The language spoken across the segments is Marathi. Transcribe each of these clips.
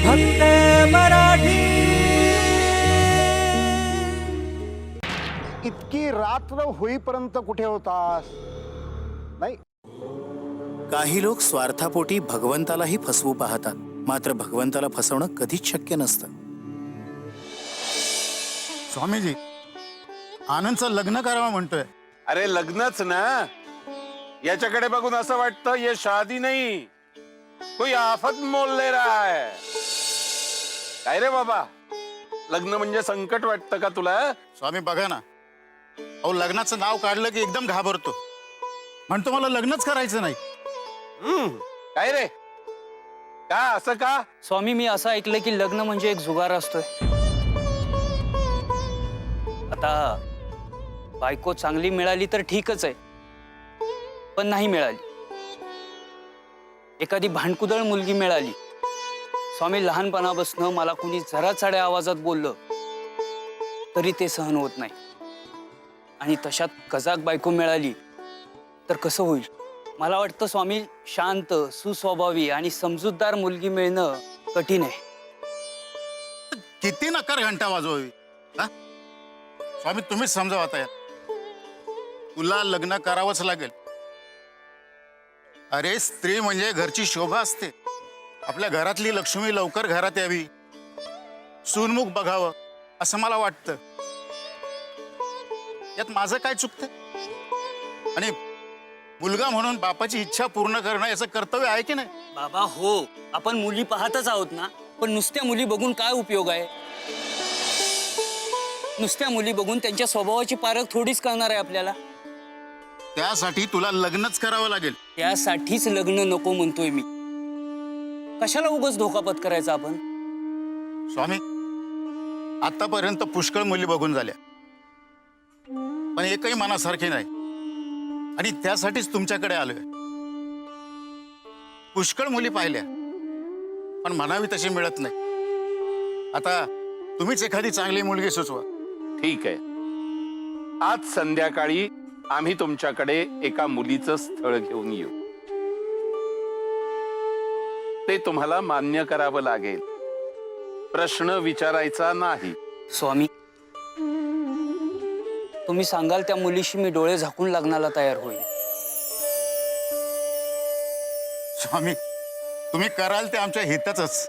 फक्त मराठी. इतकी रात्र होईपर्यंत कुठे होतास? नाही. काही लोक स्वार्थापोटी भगवंतालाही फसवू पाहतात. मात्र भगवंताला फसवणं कधीच शक्य नसतं. स्वामीजी आनंदचं लग्न करावं म्हणतोय. अरे लग्नच ना. याच्याकडे बघून असं वाटतं ये शादी नाही. कोई आफत मोल ले रहा है. काय रे बाबा? लग्न म्हणजे संकट वाटतं का तुला? स्वामी बघा ना. अहो लग्नाचं नाव काढलं की एकदम घाबरतो. म्हणतो मला लग्नच करायचं नाही. हम्म, काय रे? का? असं का? स्वामी मी असं ऐकलं की लग्न म्हणजे एक जुगार असतोय. आता बायको चांगली मिळाली तर ठीकच आहे पण नाही मिळाली. एखादी भांडकुदळ मुलगी मिळाली स्वामी लहानपणापासून मला कुणी जरा चढ्या आवाजात बोललं तरी ते सहन होत नाही. आणि तशात कजाक बायको मिळाली तर कसं होईल? मला वाटतं स्वामी शांत सुस्वभावी आणि समजूतदार मुलगी मिळणं कठीण आहे. किती नकार घंटा वाजवावी हा? स्वामी तुम्हीच समजावा आता यात. तुला लग्न करावंच लागेल. अरे स्त्री म्हणजे घरची शोभा असते. आपल्या घरातली लक्ष्मी लवकर घरात यावी. सूनमुख बघावं असं मला वाटतं. यात माझं काय चुकतं? आणि मुलगा म्हणून बापाची इच्छा पूर्ण करणं याचं कर्तव्य आहे की नाही? बाबा हो. आपण मुली पाहतच आहोत ना. पण नुसत्या मुली बघून काय उपयोग आहे? नुसत्या मुली बघून त्यांच्या स्वभावाची पारख थोडीच कळणार आहे आपल्याला. त्यासाठी तुला लग्नच करावं लागेल. त्यासाठीच लग्न नको म्हणतोय मी. कशाला उगाच धोका पत्करायचा आपण? स्वामी आतापर्यंत पुष्कळ मुली बघून झाल्या. पण एकही मनासारखी नाही. आणि त्यासाठीच तुमच्याकडे आलोय. पुष्कळ मुली पाहिल्या पण म्हणावी तशी मिळत नाही. आता तुम्हीच एखादी चांगली मुलगी सुचवा. ठीक आहे. आज संध्याकाळी आम्ही तुमच्याकडे एका मुलीचं स्थळ घेऊन येऊ. ते तुम्हाला मान्य करावं लागेल. प्रश्न विचारायचा नाही. स्वामी तुम्ही सांगाल त्या मुलीशी मी डोळे झाकून लग्नाला तयार होईल. स्वामी तुम्ही कराल ते आमच्या हिताचंच.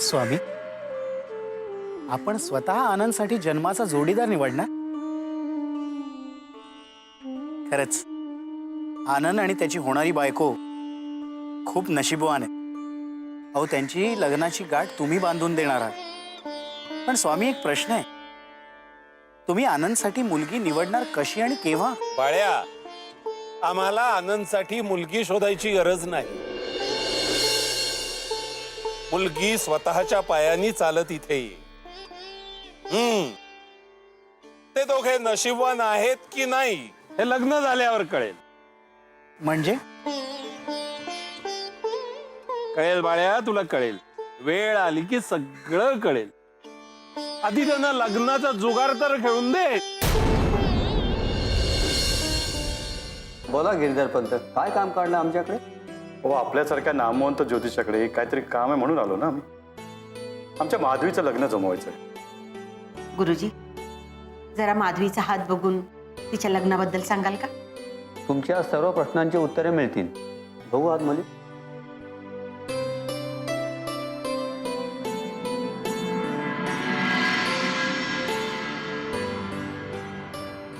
स्वामी आपण स्वतः आनंदसाठी जन्माचा जोडीदार निवडणार खरंच. आनंद आणि त्याची होणारी बायको खूप नशीबवान आहे अहो त्यांची लग्नाची गाठ तुम्ही बांधून देणार आहात. पण स्वामी एक प्रश्न आहे. तुम्ही आनंदसाठी मुलगी निवडणार कशी आणि केव्हा? बाळ्या आम्हाला आनंदसाठी मुलगी शोधायची गरज नाही. मुलगी स्वतःच्या पायांनी चालत इथे येईल ते दोघे नशीबवान आहेत की नाही हे लग्न झाल्यावर कळेल. म्हणजे? कळेल बाळ्या तुला कळेल. वेळ आली की सगळं कळेल. आधी त्यांना लग्नाचा जुगार तर खेळून दे. बोला गिरीधर पंत काय काम काढलं आमच्याकडे? हो आपल्यासारख्या नामवंत ज्योतिषाकडे काहीतरी काम आहे म्हणून आलो ना आम्ही. आमच्या माधवीचं लग्न जमवायचं आहे गुरुजी. जरा माधवीचा हात बघून तिच्या लग्नाबद्दल सांगाल का? तुमच्या सर्व प्रश्नांची उत्तरे मिळतील. बघू आत मुली.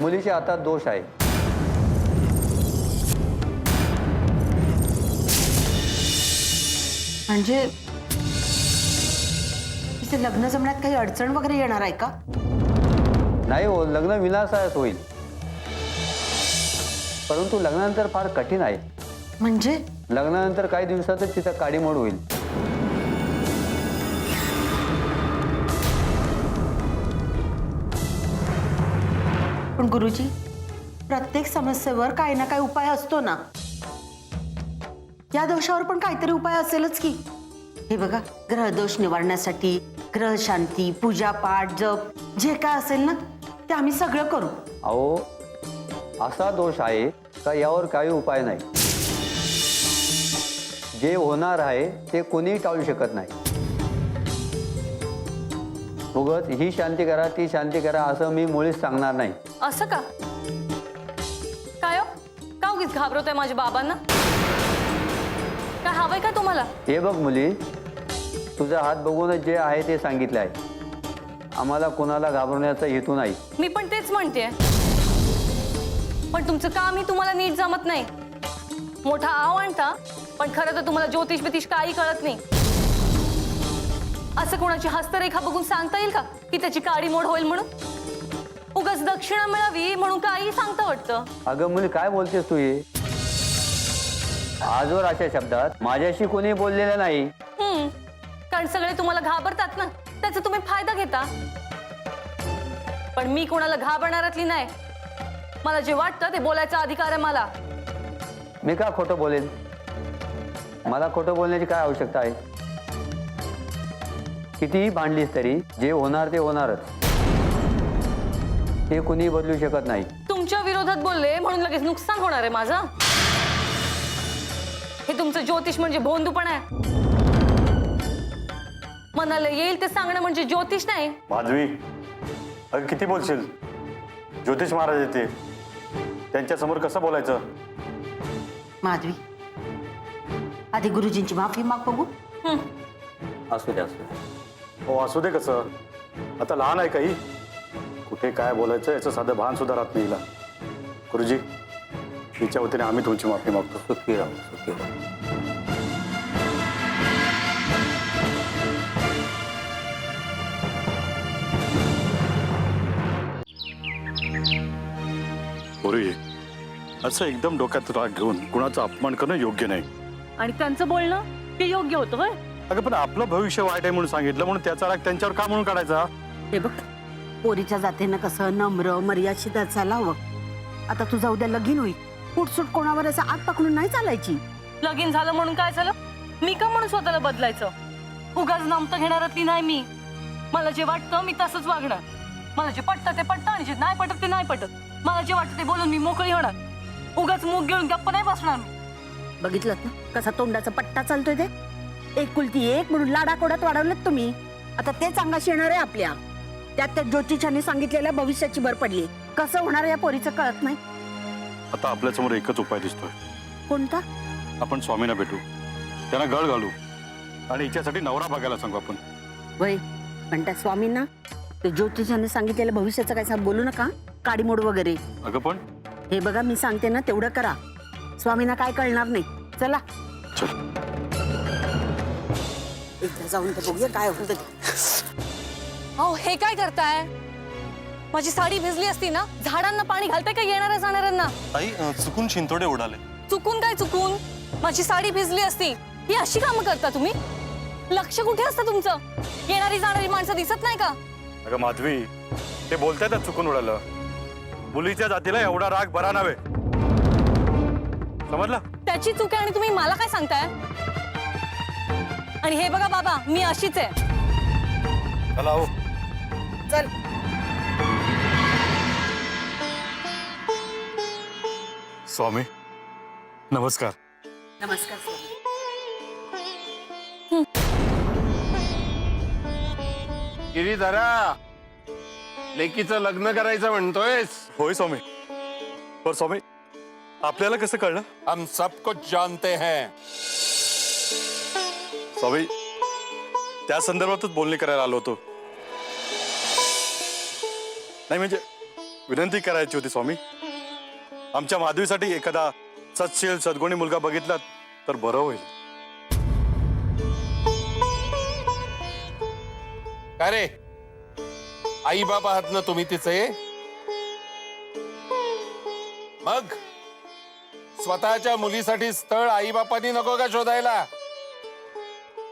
मुलीच्या हातात दोष आहे. म्हणजे तिचं लग्न जमण्यात काही अडचण वगैरे येणार आहे का? नाही हो लग्न विनासायच होईल. परंतु लग्नानंतर फार कठीण आहे. म्हणजे? लग्नानंतर काही दिवसातच तिचा काडीमोड होईल. पण गुरुजी प्रत्येक समस्येवर काही ना काही उपाय असतो ना. या दोषावर पण काहीतरी उपाय असेलच की. हे बघा ग्रहदोष निवारण्यासाठी ग्रह शांती पूजापाठ जप जे काय असेल ना ते आम्ही सगळं करू. अहो असा दोष आहे का यावर काही उपाय नाही. जे होणार आहे ते कोणीही टाळू शकत नाही. उगत ही शांती करा ती शांती करा असं मी मुळीच सांगणार नाही. असं का? काय हो? का उगीच घाबरवतोय माझ्या बाबांना? काय हवंय का तुम्हाला? हे बघ मुली तुझा हात बघूनच जे आहे ते सांगितले आहे. आम्हाला कोणाला घाबरण्याचा हेतू नाही. मी पण तेच म्हणते पण तुमचं कामही तुम्हाला नीट जमत नाही. मोठा आव आणता पण खरं तर तुम्हाला ज्योतिष बितिष काही कळत नाही. असं कोणाची हस्तरेखा बघून सांगता येईल का? की त्याची काडी मोड होईल म्हणून? उगाच दक्षिणा मिळावी म्हणून काही सांगता वाटतं. अगं मुली काय बोलतेस तू हे? आजवर अशा शब्दात माझ्याशी कोणी बोललेलं नाही. हम्म. कारण सगळे तुम्हाला घाबरतात ना त्याचा तुम्ही फायदा घेता. पण मी कोणाला घाबरणारातली नाही. मला जे वाटतं ते बोलायचा अधिकार आहे मला. मी का खोटं बोलेन? मला खोटं बोलण्याची काय आवश्यकता आहे? कितीही भांडलीस तरी जे होणार ते होणारच. ते कुणी बदलू शकत नाही. तुमच्या विरोधात बोलले म्हणून लगेच नुकसान होणार आहे माझं. हे तुमचं ज्योतिष म्हणजे भोंदूपण आहे. मनाला येईल ते सांगणं म्हणजे ज्योतिष नाही. माधवी अगं किती बोलशील? ज्योतिष महाराज येते त्यांच्यासमोर कसं बोलायचं? माधवी आधी गुरुजींची माफी माग बघू. असू दे असू दे. हो असू दे कसं? आता लहान आहे काही. कुठे काय बोलायचं याचं साधं भान सुद्धा राहत नाही हिला. गुरुजी तिच्या वतीने आम्ही तुमची माफी मागतो. सुखी राहू सुखी राहू. गुरुजी असं एकदम डोक्यात राग घेऊन कुणाचा अपमान करणं योग्य नाही. आणि त्यांचं बोलणं ते योग्य होतं होय? अगं पण आपलं भविष्य वाईट आहे म्हणून सांगितलं म्हणून त्याचा राग त्यांच्यावर का म्हणून काढायचा? हे बघ पोरीच्या जातीनं कसं नम्र मर्यादित असायला हवं आता तुझा उद्या लगीन होईल. फुटसूट कोणावर असं आग पकडून नाही चालायची? लगीन झालं म्हणून काय झालं? मी का म्हणून स्वतःला बदलायचं? उगाच नामतं घेणारातली नाही मी. मला जे वाटतं मी तसंच वागणार. मला जे पटतं ते पटतं आणि जे नाही पटत ते नाही पटत. मला जे वाटतं ते बोलून मी मोकळी होणार. उगाच मूग घेऊन गप्प नाही बसणार मी. बघितलं ना? कसा तोंडाचा पट्टा चालतोय ते? एक कुलती एक म्हणून लाडाकोडात वाढवलं तुम्ही. आता तेच अंगाशी येणार आहे आपल्या. त्यात त्या ज्योतिषांनी सांगितलेल्या भविष्याची भर पडली. कसं होणार आहे या पोरीचं कळत नाही. आता आपल्यासमोर एकच उपाय दिसतोय. कोणता? आपण स्वामींना भेटू. त्यांना गळ घालू. आणि हिच्यासाठी नवरा बघायला सांगू आपण. वय पण त्या स्वामींना? ते ज्योतिषांनी सांगितलेलं भविष्याचं काय सांग बोलू नका. काडीमोड वगैरे. अगं पण? हे बघा मी सांगते ना तेवढं करा. स्वामींना काय कळणार नाही. चला. एकदा जाऊन तर बघूया काय होतं ते. अहो हे काय करताय? माझी साडी भिजली असती ना? झाडांना पाणी घालताय का येणाऱ्या जाणाऱ्यांना? ताई अं, चुकून शिंतोडे उडाले. चुकून काय चुकून? माझी साडी भिजली असती. ही अशी कामं करता तुम्ही? लक्ष कुठे असतं तुमचं? येणारी जाणारी माणसं दिसत नाही का? अगं माधवी ते बोलतायत ना चुकून उडालं. मुलीच्या जातीला एवढा राग बरा नव्हे. समजलं? त्याची चूक आहे आणि तुम्ही मला काय सांगताय? आणि हे बघा बाबा मी अशीच आहे. चला हो. चल. स्वामी नमस्कार. नमस्कार गिरीधरा लेकीचं लग्न करायचं म्हणतोयस. होय स्वामी. पर स्वामी आपल्याला कसं कळलं? हम सब कुछ जानते हैं. स्वामी त्या संदर्भातच बोलणी करायला आलो होतो. नाही म्हणजे विनंती करायची होती स्वामी. आमच्या माधवीसाठी एखादा सत्शील सद्गुणी मुलगा बघितला तर बरं होईल. काय रे? आई बाबा आहात ना तुम्ही तिचे? मग? स्वतःच्या मुलीसाठी स्थळ आई बापांनी नको का शोधायला?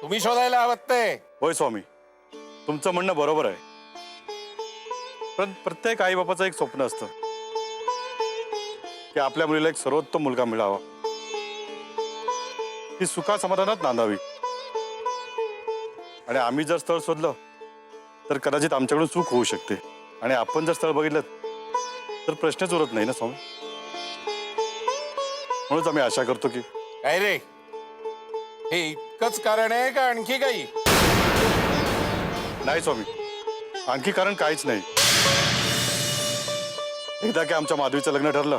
तुम्ही शोधायला हवत ते. होय स्वामी. तुमचं म्हणणं बरोबर आहे. पण प्रत्येक आई बापाचं एक स्वप्न असतं. की आपल्या मुलीला एक सर्वोत्तम मुलगा मिळावा. ती सुखा समाधानात नांदावी. आणि आम्ही जर स्थळ शोधलं तर कदाचित आमच्याकडून चूक होऊ शकते. आणि आपण जर स्थळ बघितलं तर प्रश्नच उरत नाही ना स्वामी? म्हणूनच आम्ही आशा करतो की काय रे? हे इतकंच कारण आहे का आणखी काही? नाही स्वामी. आणखी कारण काहीच नाही. एकदा की आमच्या माधवीचं लग्न ठरलं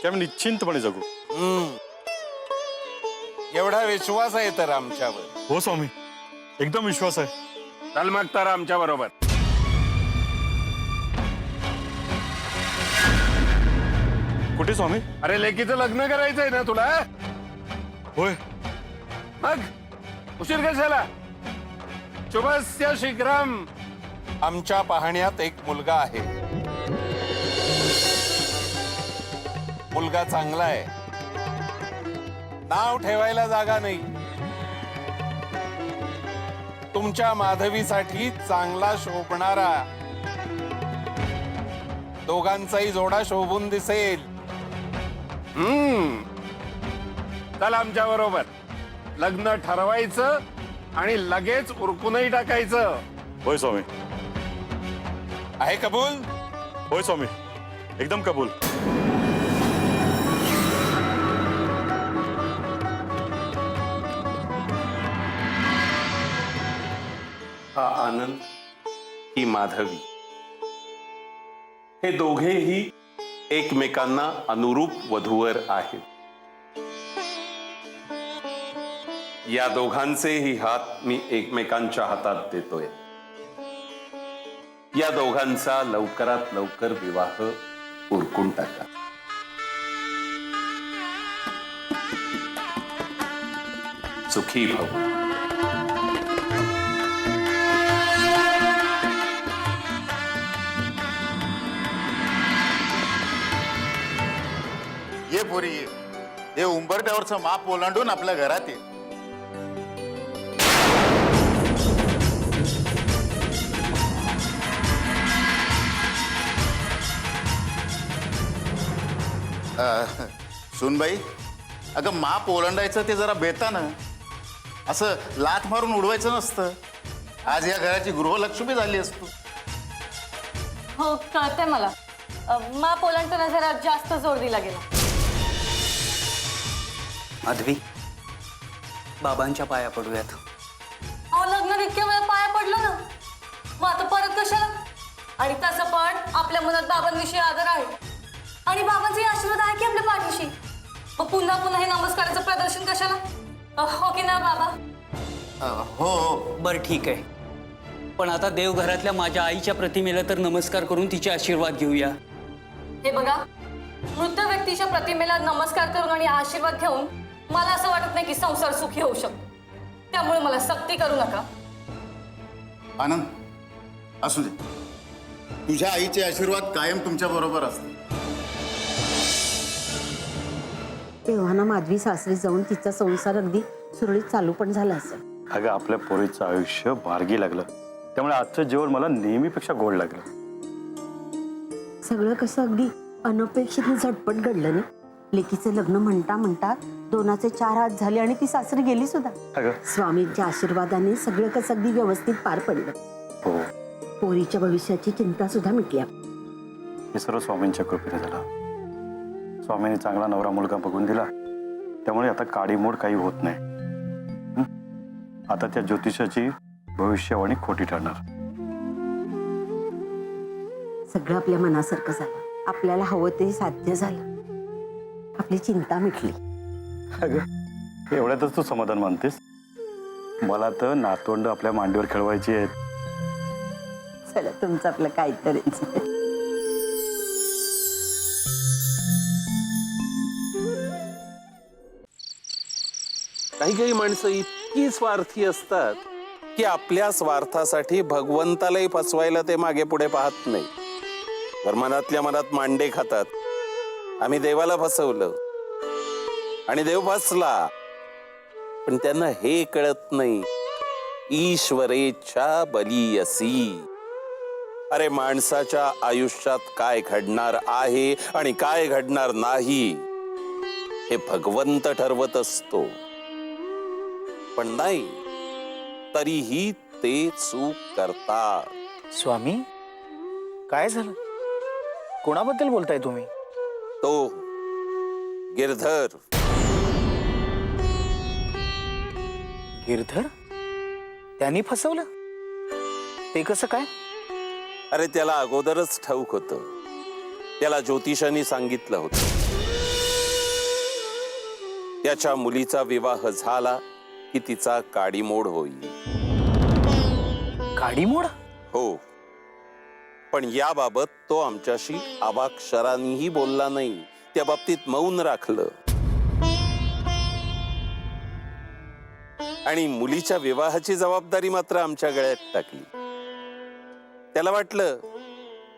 की आम्ही निश्चिंतपणे जगू. हम्म. एवढा विश्वास आहे तर आमच्यावर. हो स्वामी. एकदम विश्वास आहे. चल मग तर आमच्या बरोबर. कुठे स्वामी? अरे लेकीचं लग्न करायचंय ना तुला होय. मग उशीर कशाला शुभस्य शीघ्रम आमच्या पाहण्यात एक मुलगा आहे. मुलगा चांगला आहे. नाव ठेवायला जागा नाही. तुमच्या माधवीसाठी चांगला शोभणारा. दोघांचाही जोडा शोभून दिसेल. हम्म. चल आमच्या बरोबर. लग्न ठरवायचं आणि लगेच उरकूनही टाकायचं. होय स्वामी. आहे कबूल? होय स्वामी. एकदम कबूल. आनंद ही माधवी. हे दोघेही एकमेकांना अनुरूप वधूवर आहेत. या दोघांचेही हात मी एकमेकांच्या हातात देतोय. या दोघांचा लवकरात लवकर विवाह उरकून टाका. सुखी भाऊ. पोरी. हे उंबरट्यावरचं माप ओलांडून आपल्या घरात ये. सुनबाई अगं माप ओलांडायचं ते जरा बेतानं. असं लाथ मारून उडवायचं नसतं. आज या घराची गृहलक्ष्मी झाली असतो. हो कळतंय मला. अ, माप ओलांडताना जरा जास्त जोर दिला गेला. माधवी बाबांच्या पाया पडूयात. अहो लग्न इतक्या वेळा पाया पडलं ना? मग आता परत कशाला? आणि तसं पण आपल्या मनात बाबांविषयी आदर आहे. आणि बाबांचे आशीर्वाद आहे की आपल्या पाठीशी? मग पुन्हा पुन्हा हे नमस्काराचं प्रदर्शन कशाला? हो की ना बाबा? अं, हो हो बरं ठीक आहे. पण आता देवघरातल्या माझ्या आईच्या प्रतिमेला तर नमस्कार करून तिचे आशीर्वाद घेऊया. हे बघा मृत व्यक्तीच्या प्रतिमेला नमस्कार करून आणि आशीर्वाद घेऊन मला असं वाटत नाही की संसार सुखी होऊ शकतो. त्यामुळे मला सक्ती करू नका. आनंद असू दे. तुझ्या आईचे आशीर्वाद कायम तुमच्या बरोबर असते तेव्हा ना माधवी सासरी जाऊन तिचा संसार अगदी सुरळीत चालू पण झाला असेल. अगं आपल्या पोरीचं आयुष्य मार्गी लागलं. त्यामुळे आजचं जेवण मला नेहमीपेक्षा गोड लागलं. सगळं कसं अगदी अनपेक्षित आणि झटपट घडलं ना? लेकीचं लग्न म्हणता म्हणता दोनाचे चार हात झाले आणि ती सासरी गेली सुद्धा. अगं. स्वामींच्या आशीर्वादाने सगळं कसं अगदी व्यवस्थित पार पडलं. हो. पोरीच्या भविष्याची चिंता सुद्धा मिटली हे सर्व स्वामींच्या कृपेने झालं. स्वामींनी चांगला नवरा मुलगा बघून दिला. त्यामुळे आता काडीमोड काही होत नाही. हं? आता त्या ज्योतिषाची भविष्यवाणी खोटी ठरणार. सगळं आपल्या मनासारखं झालं. आपल्याला हवं ते साध्य झालं. आपली चिंता मिटली. अगं एवढ्यातच तू समाधान मानतेस? मला तर नातवंड आपल्या मांडीवर खेळवायची आहेत. चला तुमचं आपलं काहीतरीच. काही काही माणसं इतकी स्वार्थी असतात की आपल्या स्वार्थासाठी भगवंतालाही फसवायला ते मागे पुढे पाहत नाही. तर मनातल्या मनात मांडे खातात. आम्ही देवाला फसवलं. आणि देव फसला. पण त्यांना हे कळत नाही. ईश्वरेच्छा बलियसी अरे माणसाच्या आयुष्यात काय घडणार आहे आणि काय घडणार नाही हे भगवंत ठरवत असतो. पण नाही तरीही ते चूक करतात. स्वामी काय झालं? कोणाबद्दल बोलताय तुम्ही? तो गिरधर। गिरधर? त्यांनी फसवलं? ते कसं काय? अरे त्याला अगोदरच ठाऊक होतं. त्याला ज्योतिषांनी सांगितलं होतं. त्याच्या मुलीचा विवाह झाला की तिचा काडीमोड होईल. काडीमोड? हो. पण याबाबत तो आमच्याशी आबाक्षरांनीही बोलला नाही. त्या बाबतीत मौन राखलं. आणि मुलीच्या विवाहाची जबाबदारी मात्र आमच्या गळ्यात टाकली. त्याला वाटलं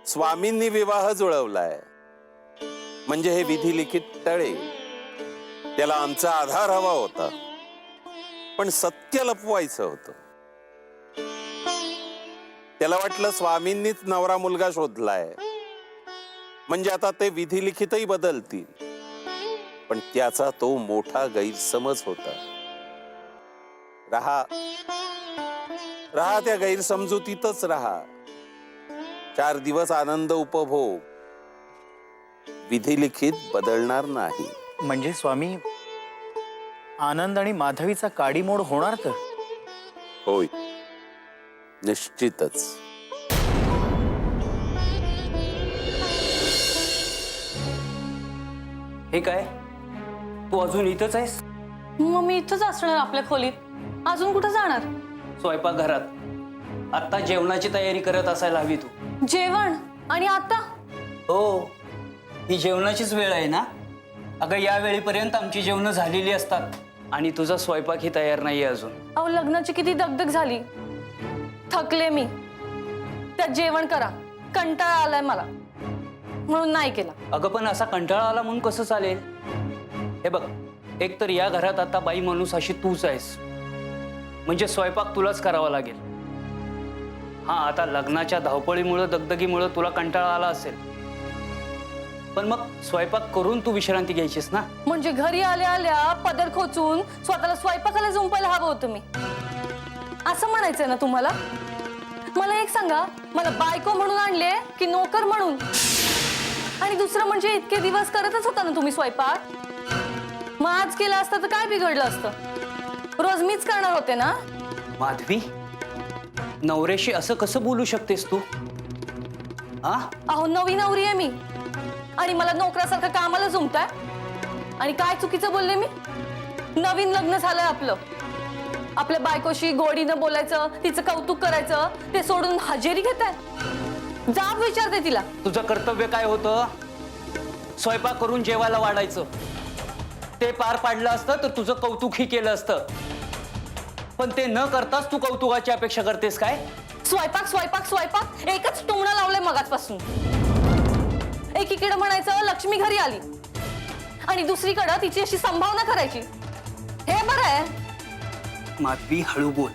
स्वामींनी विवाह जुळवलाय. म्हणजे हे विधी लिखित टळे. त्याला आमचा आधार हवा होता. पण सत्य लपवायचं होतं. त्याला वाटलं स्वामींनीच नवरा मुलगा शोधलाय. म्हणजे आता ते विधी लिखितही बदलतील. पण त्याचा तो मोठा गैरसमज होता. रहा. रहा त्या गैरसमजुतीतच रहा. चार दिवस आनंद उपभोग. विधी लिखित बदलणार नाही. म्हणजे स्वामी आनंद आणि माधवीचा काडीमोड होणार तर? होय. निश्चितच. हे काय? तू अजून इथंच आहेस? मग मी इथंच असणार आपल्या खोलीत. अजून कुठं जाणार? स्वयंपाकघरात आत्ता जेवणाची तयारी करत असायला हवी तू. जेवण? आणि आता? हो. ही जेवणाचीच वेळ आहे ना? अगं या वेळेपर्यंत आमची जेवणं झालेली असतात. आणि तुझा स्वयंपाकही तयार नाहीये अजून. अहो लग्नाची किती दगदग झाली. थकले मी. त्यात जेवण करा. कंटाळा आलाय मला. म्हणून नाही केला. अगं पण असा कंटाळा आला म्हणून कसं चालेल? हे बघ एक तर या घरात आता बाई माणूस अशी तूच आहेस. म्हणजे स्वयंपाक तुलाच करावा लागेल. हा आता लग्नाच्या धावपळीमुळं दगदगीमुळं तुला कंटाळा आला असेल. पण मग स्वयंपाक करून तू विश्रांती घ्यायचीस ना? म्हणजे घरी आल्या आल्या पदर खोचून स्वतःला स्वयंपाकाला जुंपायला हवं होतं मी. असं म्हणायचंय ना तुम्हाला? मला एक सांगा. मला बायको म्हणून आणले की नोकर म्हणून? आणि दुसरं म्हणजे इतके दिवस करतच होता ना तुम्ही स्वयंपाक? मग आज केलं असतं तर काय बिघडलं असतं? रोज मीच करणार होते ना? माधवी नवऱ्याशी असं कसं बोलू शकतेस तू? हा अहो नवी नवरी आहे मी. आणि मला नोकरासारखं कामाला जुमताय आणि काय चुकीचं बोलले मी? नवीन लग्न झालंय आपलं. आपल्या बायकोशी गोडीनं बोलायचं तिचं कौतुक करायचं ते सोडून हजेरी घेताय? जाब विचारते तिला. तुझं कर्तव्य काय होतं? स्वयंपाक करून जेवायला वाढायचं. ते पार पाडलं असतं तर तुझं कौतुकही केलं असतं. पण ते न करताच तू कौतुकाची अपेक्षा करतेस काय? स्वयंपाक स्वयंपाक स्वयंपाक एकच टोमणं लावलंय मगाचपासून. एकीकडे म्हणायचं लक्ष्मी घरी आली. आणि दुसरीकडं तिची अशी संभावना करायची. हे बरं आहे. माधवी हळू बोल.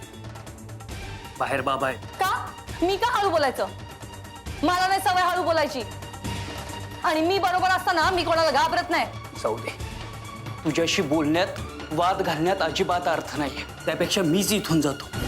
बाहेर बाबा आहे का? मी का हळू बोलायचं? मला नाही सवय हळू बोलायची. आणि मी बरोबर असताना मी कोणाला घाबरत नाही. जाऊ दे. तुझ्याशी बोलण्यात वाद घालण्यात अजिबात अर्थ नाहीये. त्यापेक्षा मीच इथून जातो.